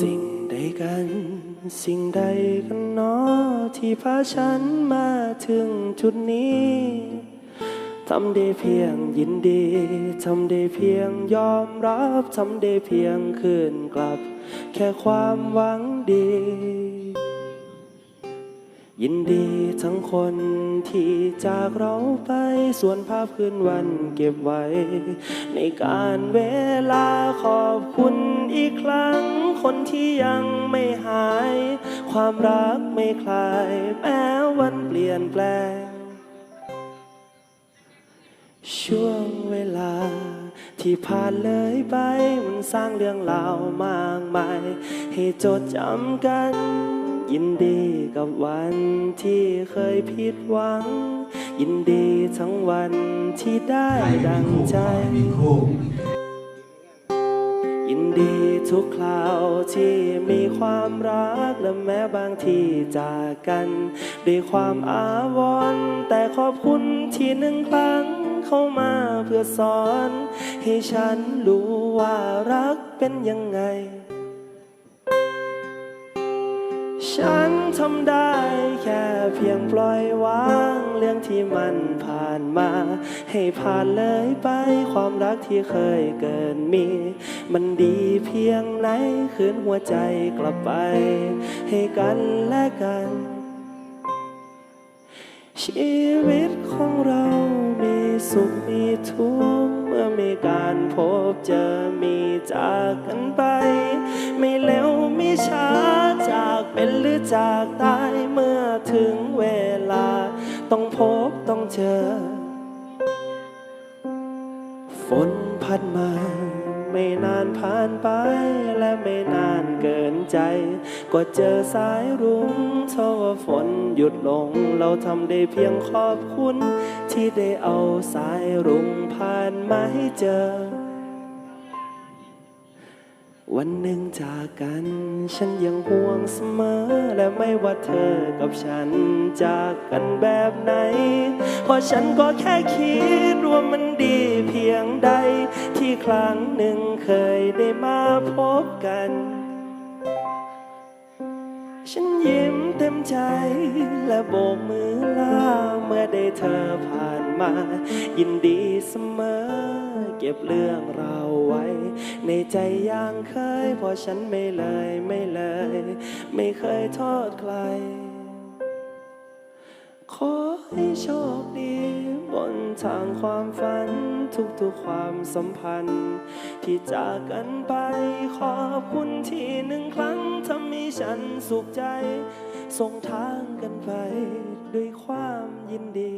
สิ่งใดกัน สิ่งใดกันเนาะที่พาฉันมาถึงจุดนี้ ทำได้เพียงยินดี ทำได้เพียงยอมรับ ทำได้เพียงคืนกลับ แค่ความหวังดี ยินดีทั้งคนที่จากเราไปส่วนภาพคืนวันเก็บไว้ ในการเวลาขอบคุณอีกครั้ง คนที่ยังไม่หาย ความรักไม่คลาย แม้วันเปลี่ยนแปลง ช่วงเวลาที่ผ่านเลยไป มันสร้างเรื่องราวมากมาย ให้จดจำกัน ยินดีกับวันที่เคยผิดหวัง ยินดีทั้งวันที่ได้ดังใจ ยินดีทุกคราวที่มีความรักและแม้บางทีจากกัน ด้วยความอาวรณ์แต่ขอบคุณที่หนึ่งครั้งเข้ามาเพื่อสอน ให้ฉันรู้ว่ารักเป็นยังไง ฉันทำได้แค่เพียงปล่อยวางเรื่องที่มันผ่านมา ให้ผ่านเลยไปความรักที่เคยเกินมี มันดีเพียงไหนคืนหัวใจกลับไป ให้กันและกัน ชีวิตของเรามีสุขมีทุกข์เมื่อมีการพบเจอมีจากกันไปไม่ เป็นหรือจากตายเมื่อถึงเวลา ต้องพบต้องเจอ ฝนพัดมา ไม่นานผ่านไปและไม่นานเกินใจ ก็เจอสายรุ้งเท่าว่าฝนหยุดลง เราทำได้เพียงขอบคุณ ที่ได้เอาสายรุ้งผ่านมาให้เจอ วันหนึ่งจากกัน ฉันยังห่วงเสมอ และไม่ว่าเธอกับฉันจากกันแบบไหน เพราะฉันก็แค่คิดว่ามันดีเพียงใด ที่ครั้งหนึ่งเคยได้มาพบกัน ฉันยิ้ม ใจและโบกมือลาเมื่อได้เธอผ่านมา ยินดีเสมอ เก็บเรื่องเราวไว้ ในใจอย่างเคยเพราะฉันไม่เลยไม่เลย ไม่เคยโทษใคร ขอให้โชคดี บนทางความฝัน ทุกๆความสัมพันธ์ ที่จากกันไปขอบคุณที่หนึ่งครั้งทำให้ฉันสุขใจ ส่งทางกันไปด้วยความยินดี